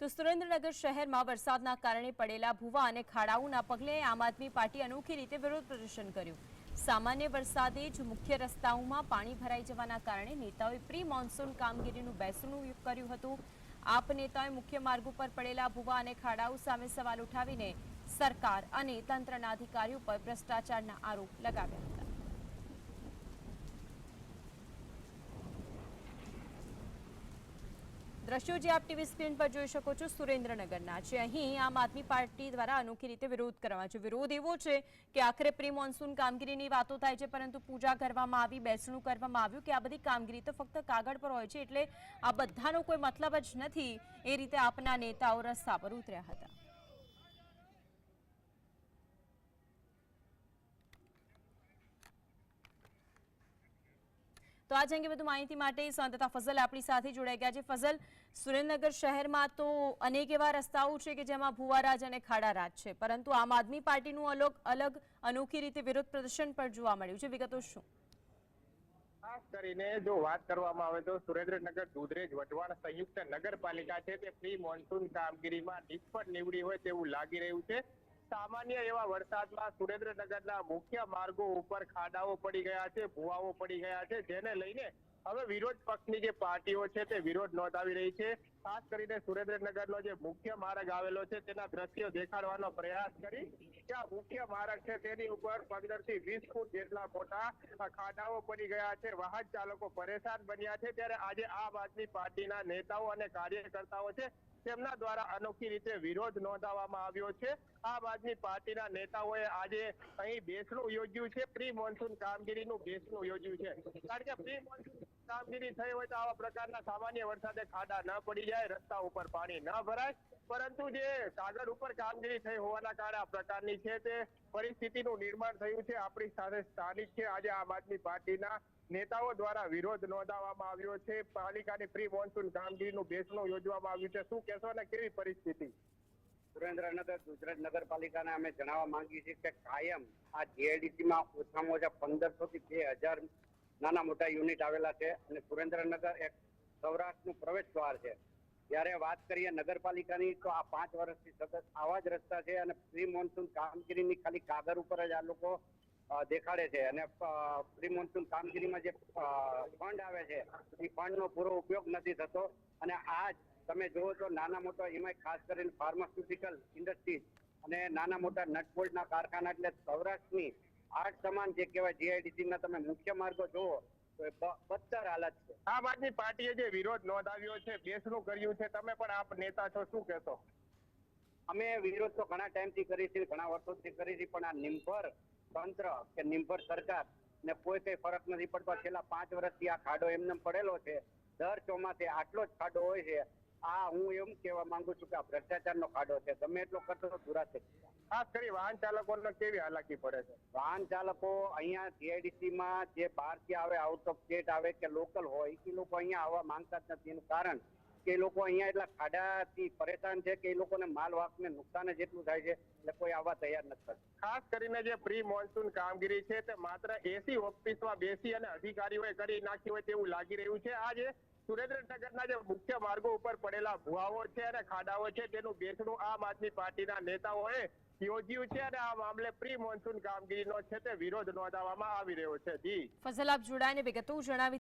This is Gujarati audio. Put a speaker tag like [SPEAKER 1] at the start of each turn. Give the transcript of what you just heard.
[SPEAKER 1] તો સુરેન્દ્રનગર શહેરમાં વરસાદના કારણે પડેલા ભૂવા અને ખાડાઓના પગલે આમ આદમી પાર્ટી અનોખી રીતે વિરોધ પ્રદર્શન કર્યું. સામાન્ય વરસાદે જ મુખ્ય રસ્તાઓમાં પાણી ભરાઈ જવાના કારણે નેતાઓએ પ્રી મોન્સૂન કામગીરીનું બેસણું કર્યું હતું. આપ નેતાઓએ મુખ્ય માર્ગો પર પડેલા ભૂવા અને ખાડાઓ સામે સવાલ ઉઠાવીને સરકાર અને તંત્રના અધિકારીઓ પર ભ્રષ્ટાચારના આરોપ લગાવ્યા હતા. દ્રશ્યો જે આપ ટીવી સ્ક્રીન પર જોઈ શકો છો, સુરેન્દ્રનગરના છે. અહીં આમ આદમી પાર્ટી દ્વારા અનોખી રીતે વિરોધ કરવામાં છે. વિરોધ એવો છે કે આખરે પ્રી મોન્સૂન કામગીરીની વાતો થાય છે, પરંતુ પૂજા કરવામાં આવી, બેસણું કરવામાં આવ્યું કે આ બધી કામગીરી તો ફક્ત કાગળ પર હોય છે, એટલે આ બધાનો કોઈ મતલબ જ નથી. એ રીતે આપના નેતાઓ રસ્તા પર ઉતર્યા હતા. તો આજ અંગે વધુ માહિતી માટે સંવાદદાતા ફઝલ આપણી સાથે જોડાઈ ગયા છે. ફઝલ, સુરેન્દ્રનગર શહેરમાં તો અનેક એવા રસ્તાઓ છે કે જેમાં ભુવારાજ અને ખાડારાજ છે. પરંતુ આમ આદમી પાર્ટીનું અલગ અલગ, અનોખી રીતે વિરોધ પ્રદર્શન પણ જોવા મળ્યું છે. વિગતો શું?
[SPEAKER 2] ખાસ કરીને જો વાત કરવામાં આવે તો સુરેન્દ્રનગર, દુધરેજ, વઢવાણ સંયુક્ત નગરપાલિકા છે તે પ્રી મોન્સૂન કામગીરીમાં નિષ્ફળ નીવડી હોય તેવું લાગી રહ્યું છે. સામાન્ય એવા વરસાદમાં સુરેન્દ્રનગરના મુખ્ય માર્ગો ઉપર ખાડાઓ પડી ગયા છે, ભૂવાઓ પડી ગયા છે, જેને લઈને હવે વિરોધ પક્ષની જે પાર્ટીઓ છે તે વિરોધ નોંધાવી રહી છે. ખાસ કરીને સુરેન્દ્રનગરનો જે મુખ્ય માર્ગ આવેલો છે તેના દ્રશ્યો દેખાડવાનો પ્રયાસ કરી ત્યાં મુખ્ય માર્ગ છે તેની ઉપર પંદરથી વીસ ફૂટ જેટલા મોટા ખાડાઓ પડી ગયા છે. વાહન ચાલકો પરેશાન બન્યા છે. ત્યારે આજે આમ આદમી પાર્ટીના નેતાઓ અને કાર્યકર્તાઓ છે તેમના દ્વારા અનોખી રીતે વિરોધ નોંધાવવામાં આવ્યો છે. આમ આદમી પાર્ટીના નેતાઓએ આજે અહીં બેસણું યોજ્યું છે. પ્રી મોન્સૂન કામગીરીનું બેસણું યોજ્યું છે. કારણ કે પ્રી મોન્સૂન કામગીરી થઈ હોય તો આવા પ્રકારના સામાન્ય વરસાદે ખાડા ન પડી જાય, રસ્તા ઉપર પાણી ન ભરાય. પરંતુ જે કાગળ ઉપર કામગીરી થઈ હોવાના કારણે આ પ્રકારની છે તે પરિસ્થિતિનું નિર્માણ થયું છે. આપણી સાથે સ્થાનિક છે. આજે આમ આદમી પાર્ટીના નેતાઓ દ્વારા વિરોધ નોંધાવવામાં આવ્યો છે. પાલિકાની પ્રી મોન્સૂન કામગીરીનું બેસણું યોજવામાં આવ્યું છે. શું કહેશો અને કેવી પરિસ્થિતિ?
[SPEAKER 3] સુરેન્દ્રનગર, ગુજરાત નગરપાલિકાને અમે જણાવવા માંગીએ છીએ કે કાયમ આ જીઆઈડીસીમાં ઓછામાં ઓછા પંદરસો થી બે હજાર નાના મોટા યુનિટ આવેલા છે અને સુરેન્દ્રનગર એક સૌરાષ્ટ્રનું પ્રવેશ દ્વાર છે. જ્યારે વાત કરીએ નગરપાલિકાની, તો આ પાંચ વર્ષથી સતત આવા જ રસ્તા છે અને પ્રી મોન્સૂન કામગીરીની ખાલી કાગળ ઉપર જ આ લોકો દેખાડે છે. અને પ્રી મોન્સૂન કામગીરીમાં જે ફંડ આવે છે, એ ફંડનો પૂરો ઉપયોગ નથી થતો. અને આજ તમે જુઓ તો નાના મોટા એમાં ખાસ કરીને ફાર્માસ્યુટિકલ ઇન્ડસ્ટ્રીઝ અને નાના મોટા નટબોલ્ટના કારખાના એટલે સૌરાષ્ટ્રની આર્ટ સમાન જે કહેવાય જીઆઈડીસી ના તમે મુખ્ય માર્ગો જુઓ બદતર હાલત છે.
[SPEAKER 2] આમ આદમી પાર્ટીએ જે વિરોધ નોંધાવ્યો છે બેસણું કર્યું છે તમે પણ આપ નેતા છો શું કહેશો?
[SPEAKER 3] અમે વિરોધ તો ઘણા ટાઈમથી કરી છે ઘણા વર્ષોથી કરી છે પણ આ નિંભર તંત્ર કે નિંભર સરકાર ને કોઈ કઈ ફરક નથી પડતો. છેલ્લા પાંચ વર્ષથી આ ખાડો એમને પડેલો છે. દર ચોમાસે આટલો જ ખાડો હોય છે. આ હું એમ કહેવા માંગુ છું કે આ ભ્રષ્ટાચારનો ખાડો છે. તમે એટલો કરતો તો દુરાશે
[SPEAKER 2] ખાસ કરી વાહન ચાલકોને કેવી હાલાકી પડે છે?
[SPEAKER 3] વાહન ચાલકો અહીંયા જીઆઈડીસી માં જે બહારથી આવે આઉટ ઓફ સ્ટેટ આવે કે લોકલ હોય એ લોકો અહીંયા આવવા માંગતા જ નથી. એનું કારણ કે એ લોકો અહીંયા એટલા ખાડાથી પરેશાન છે કે એ લોકોને માલ વાહકને નુકસાન જ એટલું થાય છે એટલે કોઈ આવવા તૈયાર નથી થતું.
[SPEAKER 2] ખાસ કરીને જે પ્રી મોન્સૂન કામગીરી છે તે માત્ર એસી ઓફિસમાં બેસી અને અધિકારીઓએ કરી નાખી હોય તેવું લાગી રહ્યું છે. આજે સુરેન્દ્રનગરના જે મુખ્ય માર્ગો ઉપર પડેલા ભુવાઓ છે અને ખાડાઓ છે, તેનું બેસણું આમ આદમી પાર્ટીના નેતાઓએ યોજ્યું છે અને આ મામલે પ્રી મોન્સૂન કામગીરીનો છે તે વિરોધ નોંધાવવામાં આવી રહ્યો છે. જી.
[SPEAKER 1] ફઝલ આપ જોડાઈને વિગતો જણાવી